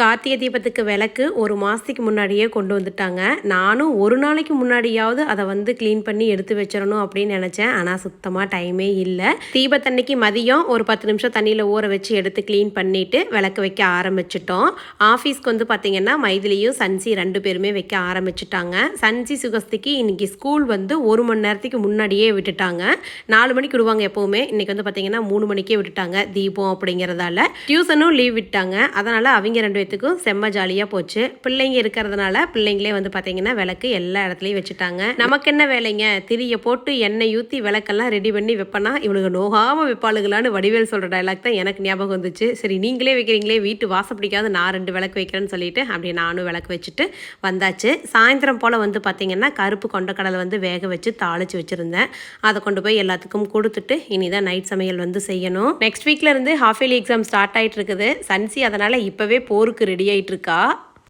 கார்த்திகை தீபத்துக்கு விளக்கு ஒரு மாதத்துக்கு முன்னாடியே கொண்டு வந்துட்டாங்க. நானும் ஒரு நாளைக்கு முன்னாடியாவது அதை வந்து க்ளீன் பண்ணி எடுத்து வச்சிடணும் அப்படின்னு நினச்சேன். ஆனால் சுத்தமாக டைமே இல்லை. தீபத்தன்னைக்கு மதியம் ஒரு பத்து நிமிஷம் தண்ணியில் ஊற வச்சு எடுத்து க்ளீன் பண்ணிவிட்டு விளக்கு வைக்க ஆரம்பிச்சிட்டோம். ஆஃபீஸ்க்கு வந்து பார்த்திங்கன்னா மைதிலியும் சன்சி ரெண்டு பேருமே வைக்க ஆரம்பிச்சிட்டாங்க. சன்சி சுகஸ்திக்கு இன்னைக்கு ஸ்கூல் வந்து ஒரு மணி நேரத்துக்கு முன்னாடியே விட்டுட்டாங்க. நாலு மணிக்கு விடுவாங்க எப்போவுமே. இன்றைக்கி வந்து பார்த்திங்கன்னா மூணு மணிக்கே விட்டுட்டாங்க தீபம் அப்படிங்கிறதால. டியூசனும் லீவ் விட்டாங்க. அதனால் அவங்க ரெண்டு பேத்துக்கும் செம்ம ஜாலியாக போச்சு. பிள்ளைங்க இருக்கிறதுனால பிள்ளைங்களே வந்து பார்த்தீங்கன்னா விளக்கு எல்லா இடத்துலையும் வச்சுட்டாங்க. நமக்கு என்ன வேலைங்க? திரியை போட்டு எண்ணெய் ஊற்றி விளக்கெல்லாம் ரெடி பண்ணி வைப்பனா இவனுக்கு நோகாமல் வைப்பாளுகளான்னு வடிவேல் சொல்கிற டைலாக் தான் எனக்கு ஞாபகம் வந்துச்சு. சரி நீங்களே வைக்கிறீங்களே வீட்டு வாசம் பிடிக்காது நான் ரெண்டு விளக்கு வைக்கிறேன்னு சொல்லிட்டு அப்படியே நானும் விளக்கு வச்சுட்டு வந்தாச்சு. சாயந்தரம் போல் வந்து பார்த்தீங்கன்னா கருப்பு கொண்டக்கடலை வந்து வேக வச்சு தாளிச்சு வச்சுருந்தேன். அதை கொண்டு போய் எல்லாத்துக்கும் கொடுத்துட்டு இனிதான் நைட் சமையல் வந்து செய்யணும். நெக்ஸ்ட் வீக்ல இருந்து ஹாஃப் இயர்லி எக்ஸாம் ஸ்டார்ட் ஆயிட்டு இருக்குது. சன்சி அதனால இப்போவே போருக்கு ரெடி ஆயிட்டு இருக்கா